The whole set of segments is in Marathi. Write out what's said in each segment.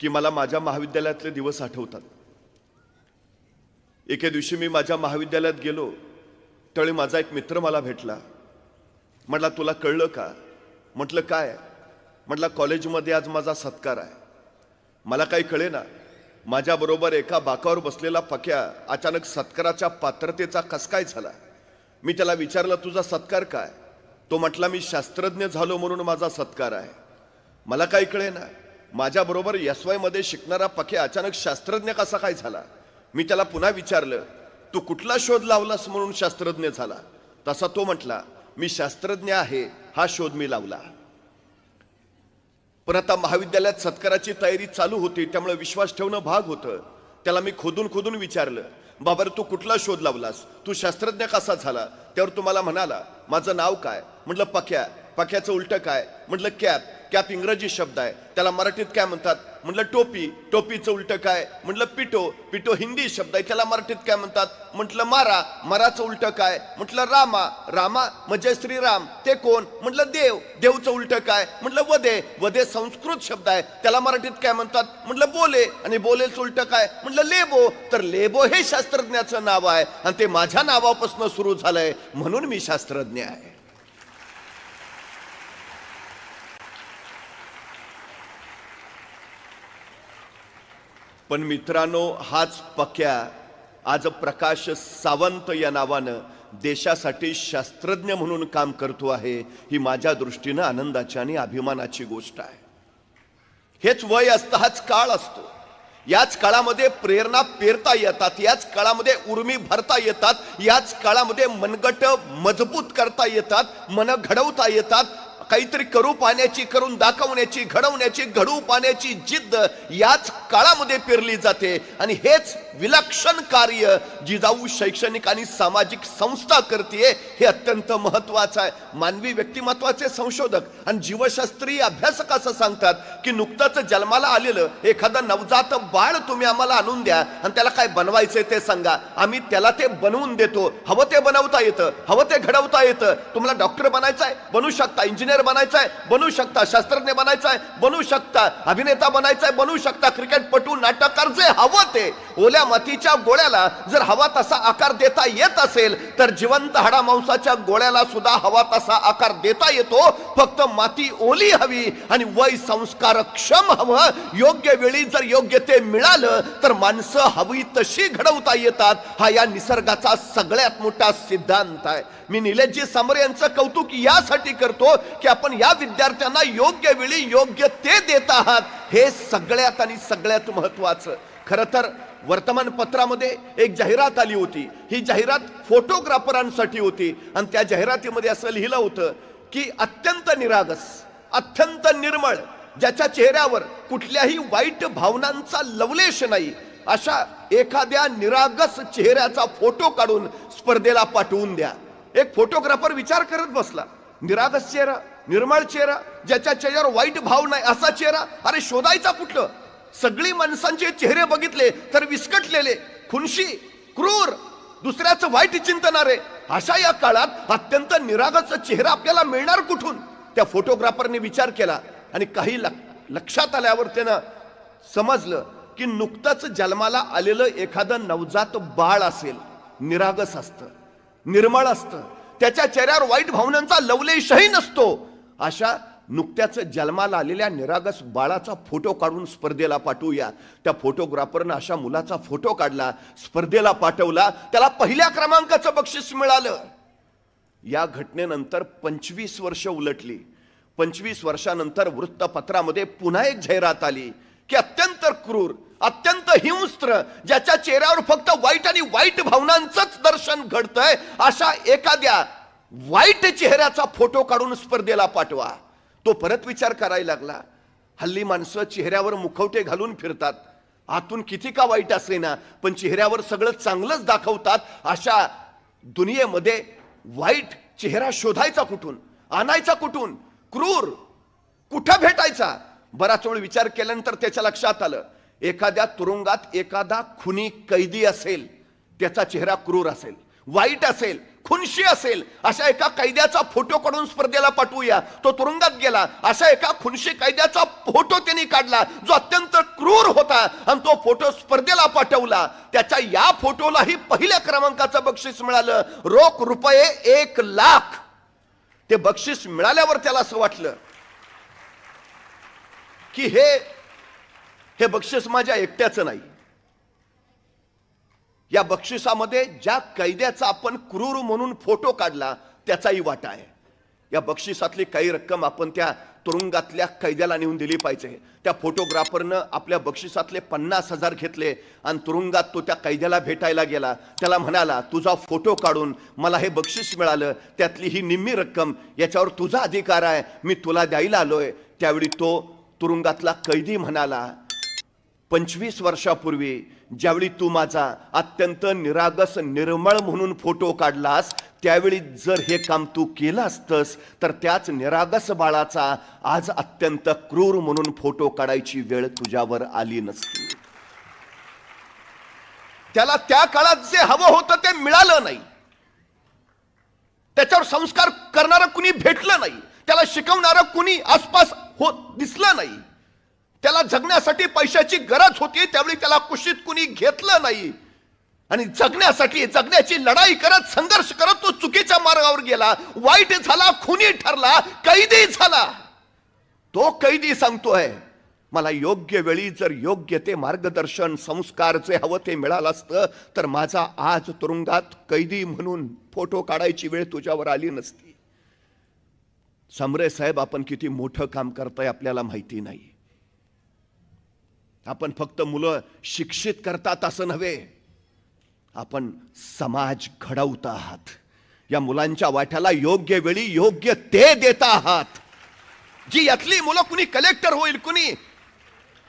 की मला माझ्या महाविद्यालयातले दिवस आठवतात. एके दिवशी मी माझ्या महाविद्यालयात गेलो. त्यावेळी माझा एक मित्र मला भेटला. म्हटला तुला कळलं का? म्हटलं काय? म्हटला कॉलेजमध्ये आज माझा सत्कार आहे. मला काही कळे ना माझ्याबरोबर एका बाकावर बसलेला पक्या अचानक सत्काराच्या पात्रतेचा कस काय झाला. मी त्याला विचारलं तुझा सत्कार काय? तो म्हटला मी शास्त्रज्ञ झालो म्हणून माझा सत्कार आहे. मला काही कळे ना माझ्याबरोबर एस वायमध्ये शिकणारा पखे अचानक शास्त्रज्ञ कसा काय झाला? मी त्याला पुन्हा विचारलं तू कुठला शोध लावलास म्हणून शास्त्रज्ञ झाला? तसा तो म्हटला मी शास्त्रज्ञ आहे हा शोध मी लावला. पण आता महाविद्यालयात सत्काराची तयारी चालू होती त्यामुळे विश्वास ठेवणं भाग होतं. त्याला मी खोदून खोदून विचारलं बाबर तू कुठला शोध लावलास? तू शास्त्रज्ञ कसा झाला? त्यावर तुम्हाला म्हणाला माझं नाव काय? म्हटलं पक्या पक्याचं उलटं काय? म्हटलं कॅप. कॅप इंग्रजी शब्द आहे. त्याला मराठीत काय म्हणतात? म्हटलं टोपी. टोपीचं उलट काय? म्हटलं पिटो. पिटो हिंदी शब्द आहे. त्याला मराठीत काय म्हणतात? म्हटलं मारा. माराचं उलट काय? म्हटलं रामा. रामा म्हणजे श्रीराम. ते कोण? म्हटलं देव. देवचं उलट काय? म्हटलं वदे वदे संस्कृत शब्द आहे. त्याला मराठीत काय म्हणतात? म्हटलं बोले. आणि बोलेचं उलट काय? म्हटलं लेबो. तर लेबो हे शास्त्रज्ञाचं नाव आहे. आणि ते माझ्या नावापासून सुरू झालंय. म्हणून मी शास्त्रज्ञ आहे. पण मित्रांनो हाच पक्या आज प्रकाश सावंत या नावानं देशासाठी शास्त्रज्ञ म्हणून काम करतो आहे ही माझ्या दृष्टीनं आनंदाची आणि अभिमानाची गोष्ट आहे. हेच वय असतं हाच काळ असतो. याच काळामध्ये प्रेरणा पेरता येतात याच काळामध्ये उर्मी भरता येतात याच काळामध्ये मनगट मजबूत करता येतात मन घडवता येतात काहीतरी करू पाण्याची करून दाखवण्याची घडवण्याची घडवू पाण्याची जिद्द याच काळामध्ये पेरली जाते. आणि हेच विलक्षण कार्य जिजाऊ शैक्षणिक आणि सामाजिक संस्था करते हे अत्यंत महत्वाचं आहे. मानवी व्यक्तिमत्वाचे संशोधक आणि जीवशास्त्रीय अभ्यासक असं सांगतात की नुकतंच जन्माला आलेलं एखादं नवजात बाळ तुम्ही आम्हाला आणून द्या आणि त्याला काय बनवायचंय ते सांगा. आम्ही त्याला ते बनवून देतो. हवं ते बनवता येतं. हवं ते घडवता येतं. तुम्हाला डॉक्टर बनायचं आहे बनू शकता. इंजिनियर बनायचं आहे बनू शकता. शास्त्रज्ञ बनायचं आहे बनू शकता. अभिनेता बनायचा आहे बनू शकता. क्रिकेटपटू नाटककार जे हवं ते. ओल्या मातीच्या गोळ्याला जर हवा तसा आकार देता येत असेल तर जिवंत हाडा मांसाच्या गोळ्याला सुद्धा हवा तसा आकार देता येतो. फक्त माती ओली हवी आणि वय संस्कार क्षम हवं. योग्य वेळी जर योग्य ते मिळालं तर माणसं हवी तशी घडवता येतात. हा या निसर्गाचा सगळ्यात मोठा सिद्धांत आहे. मी निलेशजी समोर यांचं कौतुक यासाठी करतो की आपण या विद्यार्थ्यांना योग्य वेळी योग्य ते देत आहात. हे सगळ्यात आणि सगळ्यात महत्वाचं खरं तर वर्तमानपत्रामध्ये एक जाहिरात आली होती. ही जाहिरात फोटोग्राफरांसाठी होती. आणि त्या जाहिरातीमध्ये असं लिहिलं होतं की अत्यंत निरागस अत्यंत निर्मळ ज्याच्या चेहऱ्यावर कुठल्याही वाईट भावनांचा लवलेश नाही अशा एखाद्या निरागस चेहऱ्याचा फोटो काढून स्पर्धेला पाठवून द्या. एक फोटोग्राफर विचार करत बसला. निरागस चेहरा निर्मळ चेहरा ज्याच्या चेहऱ्यावर वाईट भाव नाही असा चेहरा अरे शोधायचा कुठलं? सगळी माणसांचे चेहरे बघितले तर विस्कटलेले खुनशी क्रूर दुसऱ्याचं वाईट चिंतणारे. अशा या काळात अत्यंत निरागस चेहरा आपल्याला मिळणार कुठून? त्या फोटोग्राफरने विचार केला आणि काही लक्षात आल्यावर त्यानं समजलं की नुकतंच जन्माला आलेलं एखादं नवजात बाळ असेल निरागस असतं निर्मळ असतं. त्याच्या चेहऱ्यावर वाईट भावनांचा लवलेशही नसतो. अशा नुकत्याच जन्माला आलेल्या निरागस बाळाचा फोटो काढून स्पर्धेला पाठवूया. त्या फोटोग्राफरनं अशा मुलाचा फोटो काढला स्पर्धेला पाठवला त्याला पहिल्या क्रमांकाचं बक्षीस मिळालं. या घटनेनंतर पंचवीस वर्ष उलटली. पंचवीस वर्षानंतर वृत्तपत्रामध्ये पुन्हा एक जाहिरात आली की अत्यंत क्रूर अत्यंत हिंस्त्र ज्याच्या चेहऱ्यावर फक्त वाईट आणि वाईट भावनांचंच दर्शन घडतंय अशा एखाद्या वाईट चेहऱ्याचा फोटो काढून स्पर्धेला पाठवा. तो परत विचार करायला लागला. हल्ली माणसं चेहऱ्यावर मुखवटे घालून फिरतात. आतून किती का वाईट असले ना पण चेहऱ्यावर सगळं चांगलंच दाखवतात. अशा दुनियेमध्ये वाईट चेहरा शोधायचा कुठून? आणायचा कुठून? क्रूर! कुठं भेटायचा? बराच वेळ विचार केल्यानंतर त्याच्या लक्षात आलं. एखाद्या तुरुंगात एखादा खुनी कैदी असेल. त्याचा चेहरा क्रूर असेल. वाईट असेल. खुनशी असेल. अशा एका कैद्याचा फोटो काढून स्पर्धेला पाठवूया. तो तुरुंगात गेला. अशा एका खुनशी कैद्याचा फोटो त्यांनी काढला. जो अत्यंत क्रूर होता आणि तो फोटो स्पर्धेला पाठवला. त्याच्या या फोटोलाही पहिल्या क्रमांकाचं बक्षीस मिळालं. रोख रुपये एक लाख. ते बक्षीस मिळाल्यावर त्याला असं वाटलं की हे हे बक्षीस माझ्या एकट्याचं नाही. या बक्षिसामध्ये ज्या कैद्याचा आपण क्रूर म्हणून फोटो काढला त्याचाही वाटा आहे. या बक्षिसातली काही रक्कम आपण त्या तुरुंगातल्या कैद्याला नेऊन दिली पाहिजे. त्या फोटोग्राफरनं आपल्या बक्षिसातले पन्नास हजार घेतले आणि तुरुंगात तो त्या कैद्याला भेटायला गेला. त्याला म्हणाला तुझा फोटो काढून मला हे बक्षीस मिळालं. त्यातली ही निम्मी रक्कम याच्यावर तुझा अधिकार आहे. मी तुला द्यायला आलोय. त्यावेळी तो तुरुंगातला कैदी म्हणाला पंचवीस वर्षापूर्वी ज्यावेळी तू माझा अत्यंत निरागस निर्मळ म्हणून फोटो काढलास त्यावेळी जर हे काम तू केलं असतंस तर त्याच निरागस बाळाचा आज अत्यंत क्रूर म्हणून फोटो काढायची वेळ तुझ्यावर आली नसती. त्याला त्या काळात जे हवं होतं ते मिळालं नाही. त्याच्यावर संस्कार करणारं कुणी भेटलं नाही. त्याला शिकवणारं कुणी आसपास होत दिसलं नाही. त्याला जगण्यासाठी पैशाची गरज होती त्यावेळी त्याला कुशीत कुणी घेतलं नाही. आणि जगण्यासाठी जगण्याची लढाई करत संघर्ष करत तो चुकीच्या मार्गावर गेला. वाईट झाला खुनी ठरला कैदी झाला. तो कैदी सांगतोय मला योग्य वेळी जर योग्य ते मार्गदर्शन संस्कार जे हवं ते मिळालं असतं तर माझा आज तुरुंगात कैदी म्हणून फोटो काढायची वेळ तुझ्यावर आली नसती. समरे साहेब आपण किती मोठं काम करताय आपल्याला माहिती नाही. आपण फक्त मुलं शिक्षित करतात असं नव्हे. आपण समाज घडवत आहात. या मुलांच्या वाट्याला योग्य वेळी योग्य ते देत आहात. जी यातली मुलं कुणी कलेक्टर होईल कुणी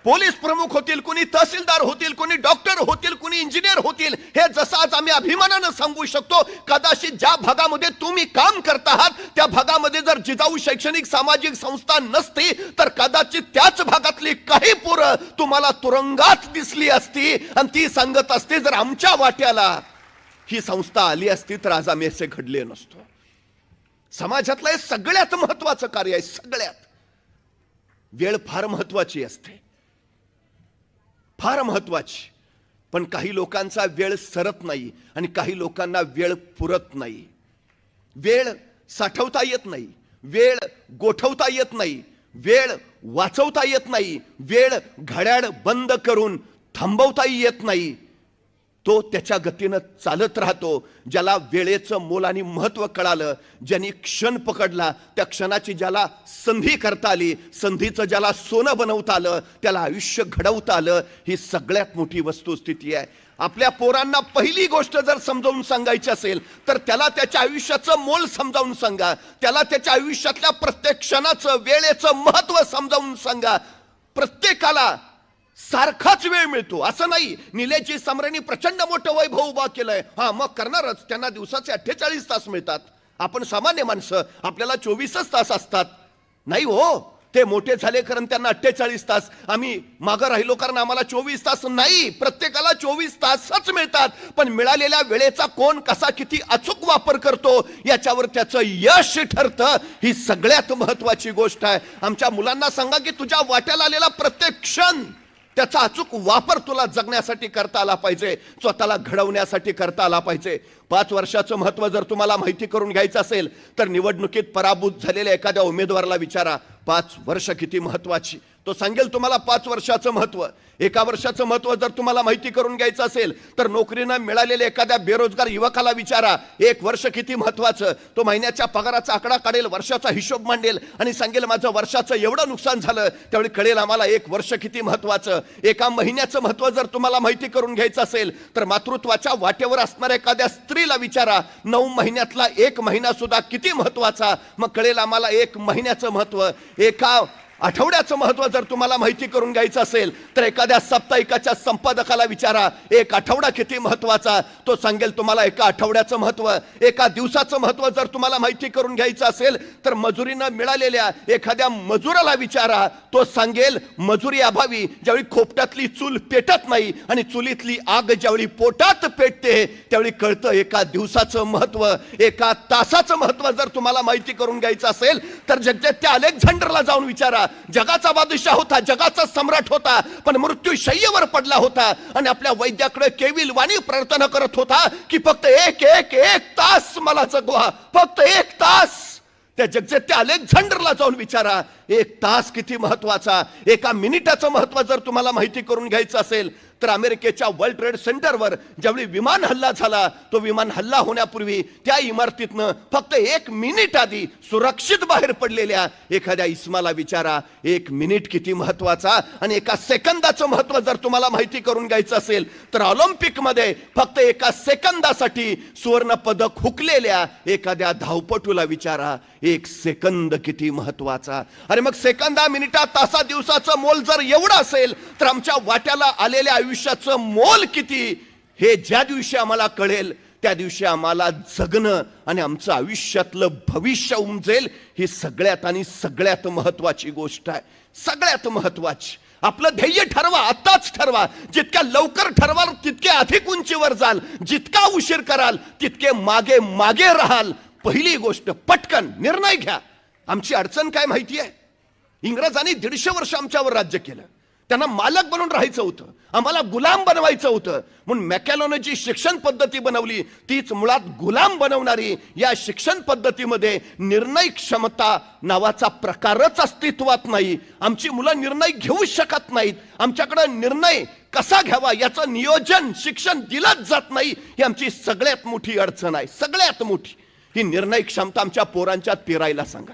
पोलीस प्रमुख होतील कुणी तहसीलदार होतील कुणी डॉक्टर होतील कुणी इंजिनियर होतील हे जसं आज आम्ही अभिमानानं सांगू शकतो कदाचित ज्या भागामध्ये तुम्ही काम करत आहात त्या भागामध्ये जर जिजाऊ शैक्षणिक सामाजिक संस्था नसती तर कदाचित त्याच भागातली काही पोरं तुम्हाला तुरुंगात दिसली असती आणि ती सांगत असते जर आमच्या वाट्याला ही संस्था आली असती तर आज आम्ही असे घडले नसतो. समाजातलं हे सगळ्यात महत्वाचं कार्य आहे सगळ्यात. वेळ फार महत्वाची असते. फार महत्वाची. पण काही लोकांचा वेळ सरत नाही आणि काही लोकांना वेळ पुरत नाही. वेळ साठवता येत नाही. वेळ गोठवता येत नाही. वेळ वाचवता येत नाही. वेळ घड्याळ बंद करून थांबवताही येत नाही. तो त्याच्या गतीनं चालत राहतो ज्याला वेळेचं मोल आणि महत्त्व कळालं ज्यांनी क्षण पकडला त्या क्षणाची ज्याला संधी करता आली संधीचं ज्याला सोनं बनवता आलं त्याला आयुष्य घडवता आलं ही सगळ्यात मोठी वस्तुस्थिती आहे. आपल्या पोरांना पहिली गोष्ट जर समजावून सांगायची असेल तर त्याला त्याच्या आयुष्याचं मोल समजावून सांगा. त्याला त्याच्या आयुष्यातल्या प्रत्येक क्षणाचं वेळेचं महत्त्व समजावून सांगा. प्रत्येकाला सारखाच वेळ मिळतो. असं नाही. निलेची सम्राणी प्रचंड मोठं वैभव उभा केलंय. हा मग करणारच. त्यांना दिवसाचे अठ्ठेचाळीस तास मिळतात. आपण सामान्य माणसं. आपल्याला चोवीसच तास असतात. नाही हो. ते मोठे झाले कारण त्यांना अठ्ठेचाळीस तास. आम्ही मागं राहिलो कारण आम्हाला चोवीस तास नाही. प्रत्येकाला चोवीस तासच मिळतात. पण मिळालेल्या वेळेचा कोण कसा किती अचूक वापर करतो याच्यावर त्याचं यश ठरतं. ही सगळ्यात महत्वाची गोष्ट आहे. आमच्या मुलांना सांगा की तुझ्या वाट्याला आलेला प्रत्येक क्षण त्याचा अचूक वापर तुला जगण्यासाठी करता आला पाहिजे स्वतःला घडवण्यासाठी करता आला पाहिजे. पाच वर्षाचं महत्त्व जर तुम्हाला माहिती करून घ्यायचं असेल तर निवडणुकीत पराभूत झालेल्या एखाद्या उमेदवाराला विचारा पाच वर्ष किती महत्वाची. तो सांगेल तुम्हाला पाच वर्षाचं महत्त्व. एका वर्षाचं महत्त्व जर तुम्हाला माहिती करून घ्यायचं असेल तर नोकरीनं मिळालेल्या एखाद्या बेरोजगार युवकाला विचारा एक वर्ष किती महत्त्वाचं? तो महिन्याच्या पगाराचा आकडा काढेल वर्षाचा हिशोब मांडेल आणि सांगेल माझं वर्षाचं एवढं नुकसान झालं त्यावेळी कळेल आम्हाला एक वर्ष किती महत्त्वाचं. एका महिन्याचं महत्त्व जर तुम्हाला माहिती करून घ्यायचं असेल तर मातृत्वाच्या वाटेवर असणाऱ्या एखाद्या स्त्रीला विचारा नऊ महिन्यातला एक महिना सुद्धा किती महत्त्वाचा? मग कळेल आम्हाला एक महिन्याचं महत्त्व. एका आठवड्याचं महत्त्व जर तुम्हाला माहिती करून घ्यायचं असेल तर एखाद्या साप्ताहिकाच्या संपादकाला विचारा. एक आठवडा किती महत्त्वाचा तो सांगेल तुम्हाला एका आठवड्याचं महत्त्व एका दिवसाचं महत्त्व जर तुम्हाला माहिती करून घ्यायचं असेल तर मजुरीनं मिळालेल्या एखाद्या मजुराला विचारा. तो सांगेल मजुरी अभावी ज्यावेळी खोपट्यातली चूल पेटत नाही आणि चुलीतली आग ज्यावेळी पोटात पेटते त्यावेळी कळतं एका दिवसाचं महत्त्व एका तासाचं महत्त्व जर तुम्हाला माहिती करून घ्यायचं असेल तर जगदेत्या अलेक्झांडरला जाऊन विचारा. जगाचा बादशाह होता जगाचा सम्राट होता पण मृत्यू शय्यवर पडला होता आणि आपल्या वैद्याकडे केविल वाणी प्रार्थना करत होता की फक्त एक एक एक तास मला जगवा फक्त एक तास. त्या जगजेत्या अलेक्झांडरला जाऊन विचारा एक तास किती महत्त्वाचा एका मिनिटाचं महत्त्व जर तुम्हाला माहिती करून घ्यायचं असेल तर अमेरिकेच्या वर्ल्ड ट्रेड सेंटरवर ज्यावेळी विमान हल्ला झाला तो विमान हल्ला होण्यापूर्वी त्या इमारतीतनं फक्त एक मिनिट आधी सुरक्षित बाहेर पडलेल्या एखाद्या इस्माला विचारा. एक मिनिट किती महत्त्वाचा आणि एका सेकंदाचं महत्त्व जर तुम्हाला माहिती करून घ्यायचं असेल तर ऑलिम्पिकमध्ये फक्त एका सेकंदासाठी सुवर्ण पदक हुकलेल्या एखाद्या धावपटूला विचारा. एक सेकंद किती महत्त्वाचा. अरे मग सेकंदा मिनिटा तासा दिवसाचं मोल जर एवढं असेल तर आमच्या वाट्याला आलेल्या आयुष्याचं मोल किती? हे ज्या दिवशी आम्हाला कळेल त्या दिवशी आम्हाला जगणं आणि आमचं आयुष्यातलं भविष्य उमजेल ही सगळ्यात आणि सगळ्यात महत्वाची गोष्ट आहे. सगळ्यात महत्वाची. आपलं ध्येय ठरवा आत्ताच ठरवा. जितक्या लवकर ठरवाल तितके अधिक उंचीवर जाल. जितका उशीर कराल तितके मागे मागे राहाल. पहिली गोष्ट पटकन निर्णय घ्या. आमची अडचण काय माहिती आहे? इंग्रजांनी दीडशे वर्ष आमच्यावर राज्य केलं. त्यांना मालक बनून राहायचं होतं. आम्हाला गुलाम बनवायचं होतं. म्हणून मॅकॅलोने जी शिक्षण पद्धती बनवली. तीच मुळात गुलाम बनवणारी या शिक्षण पद्धतीमध्ये निर्णय क्षमता नावाचा प्रकारच अस्तित्वात नाही. आमची मुलं निर्णय घेऊ शकत नाहीत. आमच्याकडं निर्णय कसा घ्यावा याचं नियोजन शिक्षण दिलंच जात नाही. ही आमची सगळ्यात मोठी अडचण आहे. सगळ्यात मोठी. ही निर्णय क्षमता आमच्या पोरांच्यात पेरायला सांगा.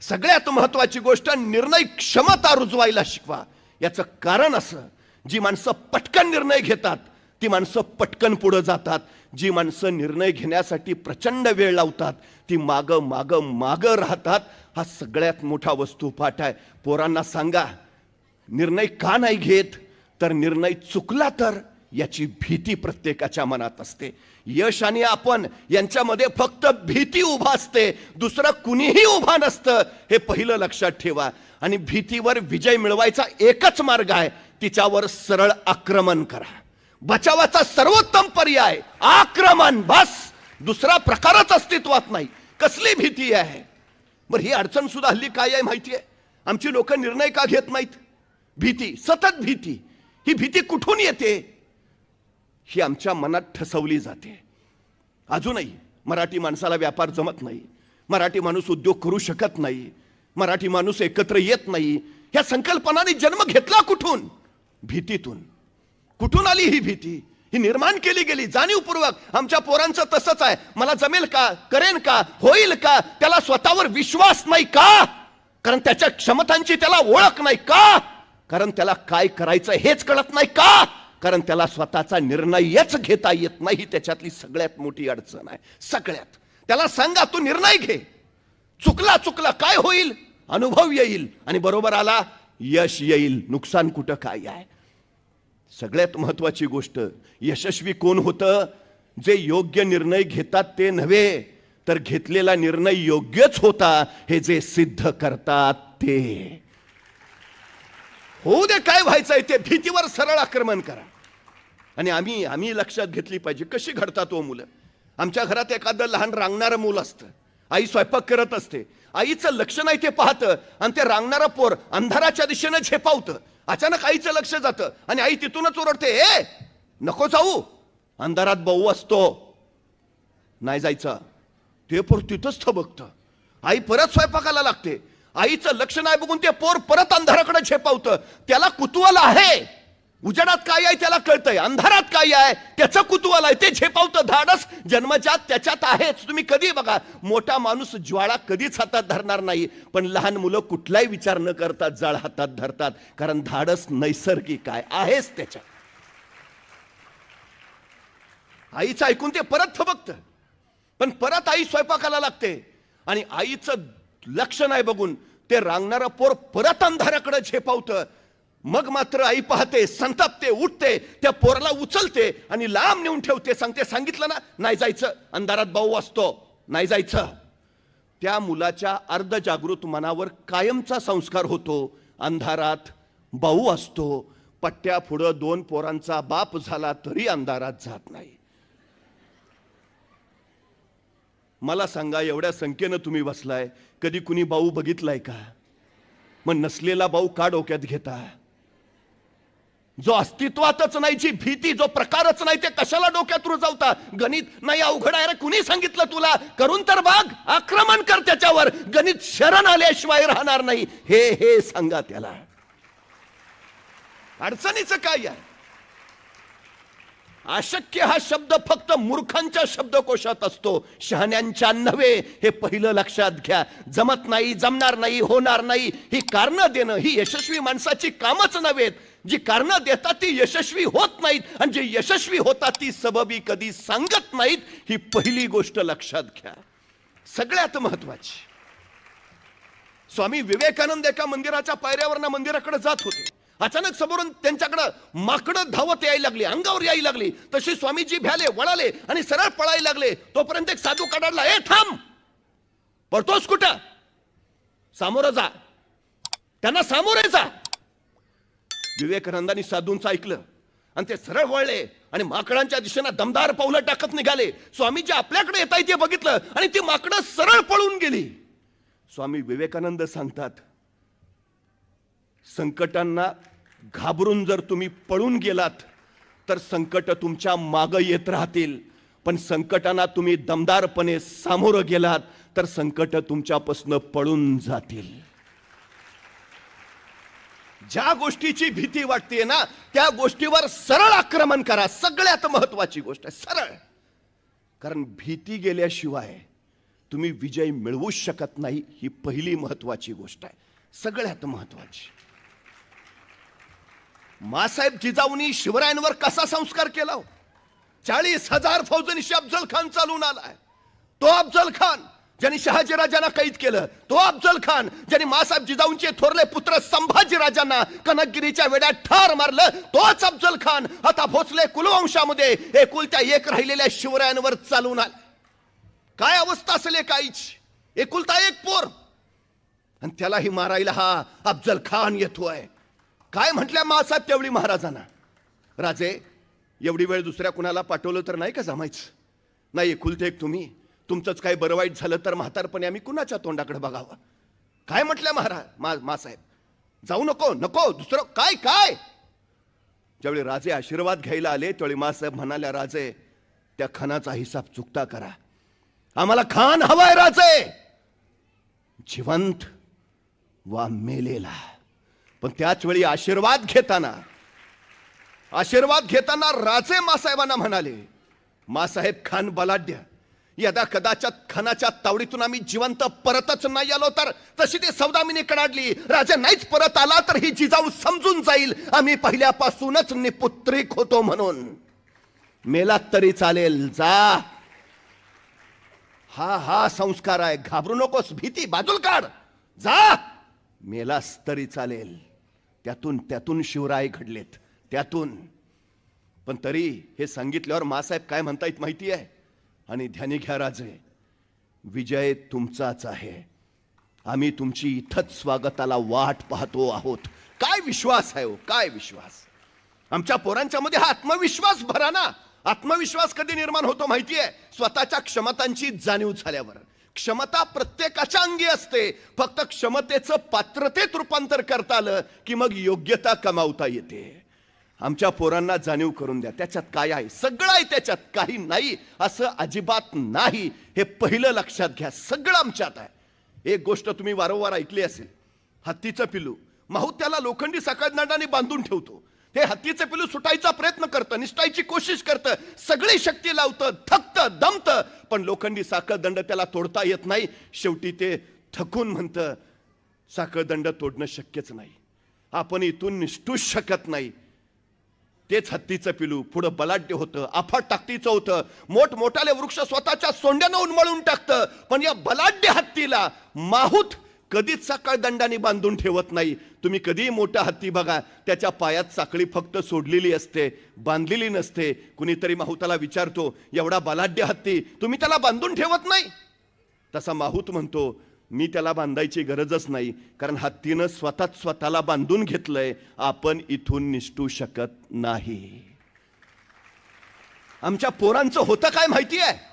सगळ्यात महत्वाची गोष्ट निर्णय क्षमता रुजवायला शिकवा. याचं कारण असं जी माणसं पटकन निर्णय घेतात ती माणसं पटकन पुढं जातात. जी माणसं निर्णय घेण्यासाठी प्रचंड वेळ लावतात ती माग माग माग राहतात. हा सगळ्यात मोठा वस्तुपाठ आहे. पोरांना सांगा निर्णय का नाही घेत? तर निर्णय चुकला तर याची भीती प्रत्येकाच्या मनात असते. यश आणि आपण यांच्यामध्ये फक्त भीती उभा असते. दुसरं कुणीही उभा नसतं. हे पहिलं लक्षात ठेवा. आणि भीतीवर विजय मिळवायचा एकच मार्ग आहे. तिच्यावर सरळ आक्रमण करा. बचावाचा सर्वोत्तम पर्याय. आक्रमण बस. दुसरा प्रकारच अस्तित्वात नाही. कसली भीती आहे? बरं ही अडचण सुद्धा हल्ली काय आहे माहिती आहे आमची लोक निर्णय का घेत नाहीत? भीती सतत भीती. ही भीती कुठून येते? ही आमच्या मनात ठसवली जाते. अजूनही मराठी माणसाला व्यापार जमत नाही. मराठी माणूस उद्योग करू शकत नाही. मराठी माणूस एकत्र येत नाही. ह्या संकल्पनाने जन्म घेतला कुठून? भीतीतून. कुठून आली ही भीती? ही निर्माण केली गेली जाणीवपूर्वक. आमच्या पोरांचं तसंच आहे. मला जमेल का? करेन का? होईल का? त्याला स्वतःवर विश्वास नाही का? कारण त्याच्या क्षमतांची त्याला ओळख नाही का? कारण त्याला काय करायचं हेच कळत नाही का? कारण त्याला स्वतःचा निर्णयच घेता येत नाही. त्याच्यातली सगळ्यात मोठी अडचण आहे. सगळ्यात. त्याला सांगा तू निर्णय घे. चुकला चुकला काय होईल? अनुभव येईल. आणि बरोबर आला यश येईल. नुकसान कुठं काय आहे? सगळ्यात महत्वाची गोष्ट यशस्वी कोण होतं? जे योग्य निर्णय घेतात ते नव्हे तर घेतलेला निर्णय योग्यच होता हे जे सिद्ध करतात ते. होऊ दे काय व्हायचंय ते. भीतीवर सरळ आक्रमण करा. आणि आम्ही आम्ही लक्षात घेतली पाहिजे कशी घडतात हो मुलं? आमच्या घरात एखादं लहान रांगणारं मूल असतं. आई स्वयंपाक करत असते. आईचं लक्ष नाही ते पाहतं आणि ते रांगणारं पोर अंधाराच्या दिशेनं झेपावतं. अचानक आईचं लक्ष जातं आणि आई तिथूनच ओरडते ए नको जाऊ. अंधारात भाऊ असतो. नाही जायचं. ते पोर तिथंच थबकतं. आई परत स्वयंपाकाला लागते. आईचं लक्ष नाही बघून ते पोर परत अंधाराकडे झेपावतं. त्याला कुतूहल आहे. उजेडात काय आहे त्याला कळतंय अंधारात काय आहे त्याचं कुतूहल आहे ते झेपावतं धाडस जन्मजात त्याच्यात आहेच. तुम्ही कधी बघा मोठा माणूस ज्वाळा कधीच हातात धरणार नाही पण लहान मुलं कुठलाही विचार न करता जाळ हातात धरतात कारण धाडस नैसर्गिक आहे आहेच त्याच्यात. आईचं ऐकून ते परत थबकतं. पण परत आई स्वयंपाकाला लागते आणि आईचं लक्ष नाही बघून ते रांगणारं पोर परत अंधाराकडे झेपावतं मग मात्र आई पाहते संतापते उठते त्या पोराला उचलते आणि लांब नेऊन ठेवते. सांगते सांगितलं ना नाही जायचं. अंधारात भाऊ असतो नाही जायचं. त्या मुलाच्या अर्धजागृत मनावर कायमचा संस्कार होतो. अंधारात भाऊ असतो. पट्ट्या पुढं दोन पोरांचा बाप झाला तरी अंधारात जात नाही. मला सांगा एवढ्या संख्येनं तुम्ही बसलाय. कधी कुणी भाऊ बघितलाय का? मग नसलेला भाऊ का डोक्यात घेता? जो अस्तित्वातच नाही जी भीती जो प्रकारच नाही ते कशाला डोक्यात रुजवता? गणित नाही अवघड आहे रे कुणी सांगितलं तुला? करून तर बाग आक्रमण कर त्याच्यावर. गणित शरण आल्याशिवाय राहणार नाही. हे हे सांगा त्याला. अडचणीचं काय आहे? अशक्य हा शब्द फक्त मूर्खांच्या शब्दकोशात असतो. शहाण्यांच्या नव्हे. हे पहिलं लक्षात घ्या. जमत नाही जमणार नाही होणार नाही. ही कारणं देणं ही यशस्वी माणसाची कामच नव्हेत. जी कारणं देतात ती यशस्वी होत नाहीत आणि जे यशस्वी होतात ती सबबी कधी सांगत नाहीत ही पहिली गोष्ट लक्षात घ्या. सगळ्यात महत्वाची. स्वामी विवेकानंद एका मंदिराच्या पायऱ्यावरनं मंदिराकडे जात होते. अचानक समोरून त्यांच्याकडं माकडं धावत यायला लागली अंगावर यायला लागली. तशी स्वामीजी भ्याले वळाले आणि सरळ पळायला लागले. तोपर्यंत एक साधू कडाडला ए थांब! पडतोस कुठं? सामोरं जा. त्यांना सामोरे जा. विवेकानंदांनी साधूंचं ऐकलं. आणि ते सरळ वळले आणि माकडांच्या दिशेनं दमदार पावलं टाकत निघाले. स्वामीजी आपल्याकडे येत आहे ते बघितलं आणि ती माकडं सरळ पळून गेली. स्वामी विवेकानंद सांगतात संकटांना घाबरून जर तुम्ही पळून गेलात तर संकट तुमच्या मागं येत राहतील. पण संकटांना तुम्ही दमदारपणे सामोरं गेलात तर संकट तुमच्यापासून पळून जातील. ज्या गोष्टीची भीती वाटते ना त्या गोष्टीवर सरळ आक्रमण करा. सगळ्यात महत्वाची गोष्ट आहे सरळ. कारण भीती गेल्याशिवाय तुम्ही विजय मिळवूच शकत नाही ही पहिली महत्वाची गोष्ट आहे. सगळ्यात महत्वाची. मासाहेब जिजाऊनी शिवरायांवर कसा संस्कार केला हो? चाळीस हजार फौजनिशी अफजल खान चालून आलाय. तो अफजल खान ज्यांनी शहाजीराजांना कैद केलं तो अफजल खान ज्यांनी मासाब जिजाऊंचे थोरले पुत्र संभाजीराजांना कनकगिरीच्या वेड्यात ठार मारलं तोच अफजल खान आता भोसले कुलवंशामध्ये एकुलत्या एक राहिलेल्या शिवरायांवर चालून आला. काय अवस्था असेल एक आईची? एकुलता एक पोर. आणि त्यालाही मारायला हा अफजल खान येतोय. काय म्हटल्या मासाब तेवढी महाराजांना? राजे एवढी वेळ दुसऱ्या कुणाला पाठवलं तर नाही का जमायचं? नाही एकुलते एक तुम्ही. तुमचंच काय बरं वाईट झालं तर म्हातारपणे आम्ही कुणाच्या तोंडाकडे बघावं? काय म्हटलं महाराज? मा मासाहेब जाऊ नको नको दुसरं काय काय? ज्यावेळी राजे आशीर्वाद घ्यायला आले त्यावेळी मासाहेब म्हणाल्या राजे त्या खानाचा हिसाब चुकता करा. आम्हाला खान हवाय राजे. जिवंत वा मेलेला. पण त्याच वेळी आशीर्वाद घेताना आशीर्वाद घेताना राजे मासाहेबांना म्हणाले मासाहेब खान बलाढ्य. यदा कदाचित खनाच्या तावडीतून आम्ही जिवंत परतच नाही आलो तर तशी ती सौदामिनी कडाडली राजा नाहीच परत आला तर ही जिजाऊ समजून जाईल. आम्ही पहिल्यापासूनच निपुत्रिक होतो म्हणून. मेलात तरी चालेल. जा. हा हा संस्कार आहे. घाबरू नकोस. भीती बाजूल काढ. जा. मेलास तरी चालेल. त्यातून त्यातून शिवराय घडलेत. त्यातून. पण तरी हे सांगितल्यावर मासाहेब काय म्हणतायत माहिती आहे आणि ध्यानी घ्या राजे. विजय तुमचाच आहे. आम्ही तुमची इथंच स्वागताला वाट पाहतो आहोत. काय विश्वास आहे हो? काय विश्वास? आमच्या पोरांच्या मध्ये हा आत्मविश्वास भरा ना. आत्मविश्वास कधी निर्माण होतो माहिती आहे स्वतःच्या क्षमतांची जाणीव झाल्यावर. क्षमता प्रत्येकाच्या अंगी असते. फक्त क्षमतेचं पात्रतेत रूपांतर करता आलं की मग योग्यता कमावता येते. आमच्या पोरांना जाणीव करून द्या. त्याच्यात काय आहे? सगळं आहे त्याच्यात. काही नाही असं अजिबात नाही. हे पहिलं लक्षात घ्या. सगळं आमच्यात आहे. एक गोष्ट तुम्ही वारंवार ऐकली असेल. हत्तीचं पिलू. माहूत त्याला लोखंडी सकाळनाडाने बांधून ठेवतो. हे हत्तीचं पिलू सुटायचा प्रयत्न करतं निष्ठायची कोशिश करतं. सगळी शक्ती लावतं थकतं दमतं. पण लोखंडी साखळदंड त्याला तोडता येत नाही. शेवटी ते थकून म्हणतं साखळदंड तोडणं शक्यच नाही. आपण इथून निष्ठूच शकत नाही. तेच हत्तीचं पिलू. पुढं बलाढ्य होतं आफाट ताकदीचं होतं. मोठमोठाले वृक्ष स्वतःच्या सोंड्यानं उन्मळून टाकतं. पण या बलाढ्य हत्तीला माहूत कधीच साखळ दंडाने बांधून ठेवत नाही. तुम्ही कधीही मोठा हत्ती बघा त्याच्या पायात साखळी फक्त सोडलेली असते बांधलेली नसते. कुणीतरी माहुताला विचारतो एवढा बलाढ्य हत्ती तुम्ही त्याला बांधून ठेवत नाही? तसा माहूत म्हणतो मी त्याला बांधायची गरजच नाही कारण हत्तीनं स्वतःच स्वतःला बांधून घेतलंय. आपण इथून निष्ठू शकत नाही. आमच्या पोरांचं होतं काय माहिती आहे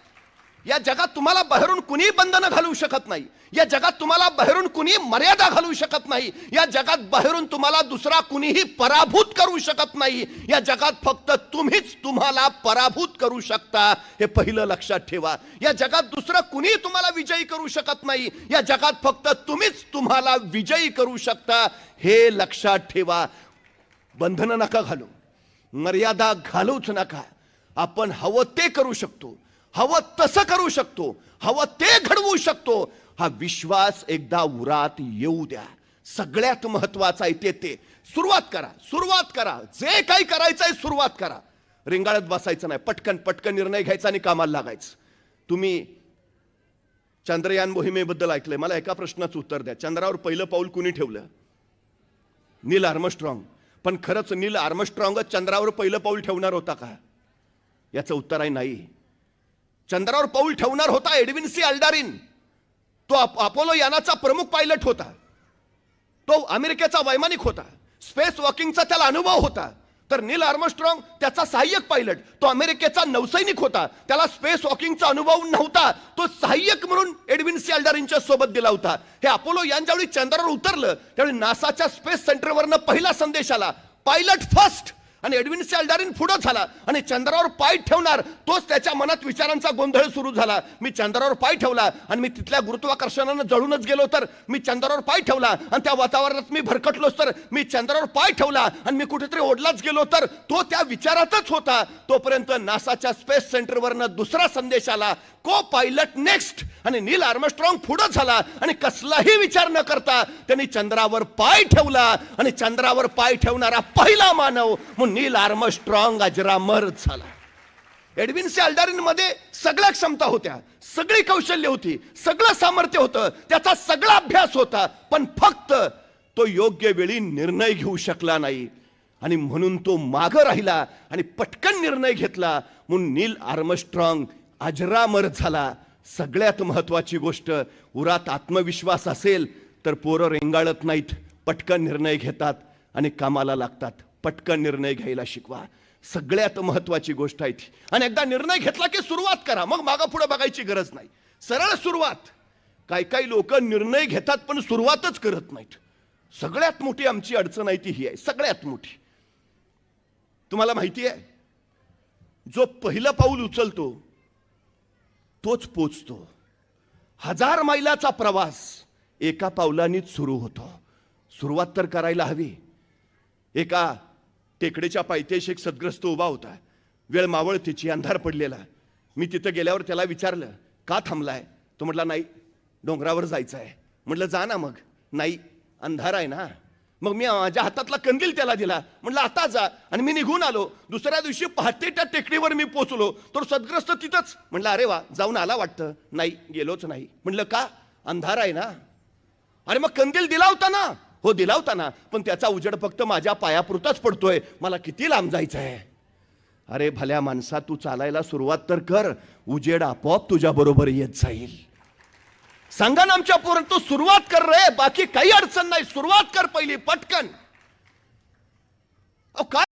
या जगात तुम्हाला बाहेरून कुणी बंधनं घालू शकत नाही. या जगात तुम्हाला बाहेरून कुणी मर्यादा घालू शकत नाही. या जगात बाहेरून तुम्हाला दुसरा कुणीही पराभूत करू शकत नाही. या जगात फक्त तुम्हीच तुम्हाला पराभूत करू शकता. हे पहिलं लक्षात ठेवा. या जगात दुसरं कुणी तुम्हाला विजयी करू शकत नाही. या जगात फक्त तुम्हीच तुम्हाला विजयी करू शकता. हे लक्षात ठेवा. बंधनं नका घालू. मर्यादा घालूच नका. आपण हवं ते करू शकतो. हवं तसं करू शकतो हवं ते घडवू शकतो. हा विश्वास एकदा उरात येऊ द्या. सगळ्यात महत्वाचं आहे ते. ते सुरुवात करा सुरुवात करा. जे काही करायचं आहे सुरुवात करा. रिंगाळत बसायचं नाही. पटकन पटकन निर्णय घ्यायचा आणि कामाला लागायचं. तुम्ही चंद्रयान मोहिमेबद्दल ऐकलंय. मला एका प्रश्नाचं उत्तर द्या. चंद्रावर पहिलं पाऊल कुणी ठेवलं? Neil Armstrong. पण खरंच नील आर्मस्ट्रॉंगच चंद्रावर पहिलं पाऊल ठेवणार होता का? याचं उत्तर आहे नाही. चंद्रावर पाऊल ठेवणार होता एडविन सी अल्डारिन. तो अपोलो यानाचा प्रमुख पायलट होता. तो अमेरिकेचा वैमानिक होता. स्पेस वॉकिंगचा त्याला अनुभव होता. तर नील आर्मस्ट्रॉंग त्याचा सहाय्यक पायलट. तो अमेरिकेचा नौसैनिक होता. त्याला स्पेस वॉकिंगचा अनुभव नव्हता. तो सहाय्यक म्हणून एडविन सी अल्डारिनच्या सोबत दिला होता. हे अपोलो यान ज्यावेळी चंद्रावर उतरलं त्यावेळी नासाच्या स्पेस सेंटरवरनं पहिला संदेश आला. Pilot first! आणि एडविन सी पुढं झाला. आणि चंद्रावर पाय ठेवणार तोच त्याच्या मनात विचारांचा गोंधळ सुरू झाला. मी चंद्रावर पाय ठेवला आणि मी तिथल्या गुरुत्वाकर्षणानं जळूनच गेलो तर मी चंद्रावर पाय ठेवला आणि त्या वातावरणात मी भरकटलोच तर मी चंद्रावर पाय ठेवला आणि मी कुठेतरी ओढलाच गेलो तर तो त्या विचारातच होता. तोपर्यंत नासाच्या स्पेस सेंटरवरनं दुसरा संदेश आला. को पायलट नेक्स्ट आणि नील आर्मस्ट्रॉंग पुढं झाला आणि कसलाही विचार न करता त्यांनी चंद्रावर पाय ठेवला आणि चंद्रावर पाय ठेवणारा पहिला मानव म्हणून नील आर्मस्ट्रॉंग अजरामर झाला. एडविन सी मध्ये सगळ्या क्षमता होत्या सगळी कौशल्य होती सगळं सामर्थ्य होतं त्याचा सगळा अभ्यास होता पण फक्त तो योग्य वेळी निर्णय घेऊ शकला नाही. आणि म्हणून तो माग राहिला आणि पटकन निर्णय घेतला म्हणून नील आर्मस्ट्रॉंग अजरामर झाला. सगळ्यात महत्वाची गोष्ट उरात आत्मविश्वास असेल तर पोरं रेंगाळत नाहीत पटकन निर्णय घेतात आणि कामाला लागतात. पटकन निर्णय घ्यायला शिकवा. सगळ्यात महत्वाची गोष्ट आहे ती. आणि एकदा निर्णय घेतला की सुरुवात करा. मग मागा पुढे बघायची गरज नाही. सरळ सुरुवात. काही काही लोक निर्णय घेतात पण सुरुवातच करत नाहीत. सगळ्यात मोठी आमची अडचण आहे ती ही आहे. सगळ्यात मोठी. तुम्हाला माहिती आहे? जो पहिलं पाऊल उचलतो तोच पोचतो. हजार मैलाचा प्रवास एका पावलानेच सुरू होतो. सुरुवात तर करायला हवी. एका टेकडीच्या पायथ्याशी एक सद्ग्रस्त उभा होता. वेळ मावळ तिची अंधार पडलेला. मी तिथं गेल्यावर त्याला विचारलं का थांबलाय? तो म्हटला नाही डोंगरावर जायचं आहे म्हटलं जा ना मग. नाही अंधार आहे ना. मग मी माझ्या हातातला कंदील त्याला दिला. म्हटलं आता जा. आणि मी निघून आलो. दुसऱ्या दिवशी पहाटे त्या टेकडीवर मी पोचलो तर सद्ग्रस्त तिथंच. म्हटलं अरे वा जाऊन आला वाटतं. नाही गेलोच नाही. म्हटलं का? अंधार आहे ना. अरे मग कंदील दिला होता ना. हो दिला होता ना. पण त्याचा उजेड फक्त माझ्या पायापुरताच पडतोय. मला किती लांब जायचं आहे अरे भल्या माणसा तू चालायला सुरुवात तर कर. उजेड आपोआप तुझ्या बरोबर येत जाईल. सांगा ना आमच्या पोरण तू सुरुवात कर रे. बाकी काही अडचण नाही. सुरुवात कर पहिली पटकन. अहो काय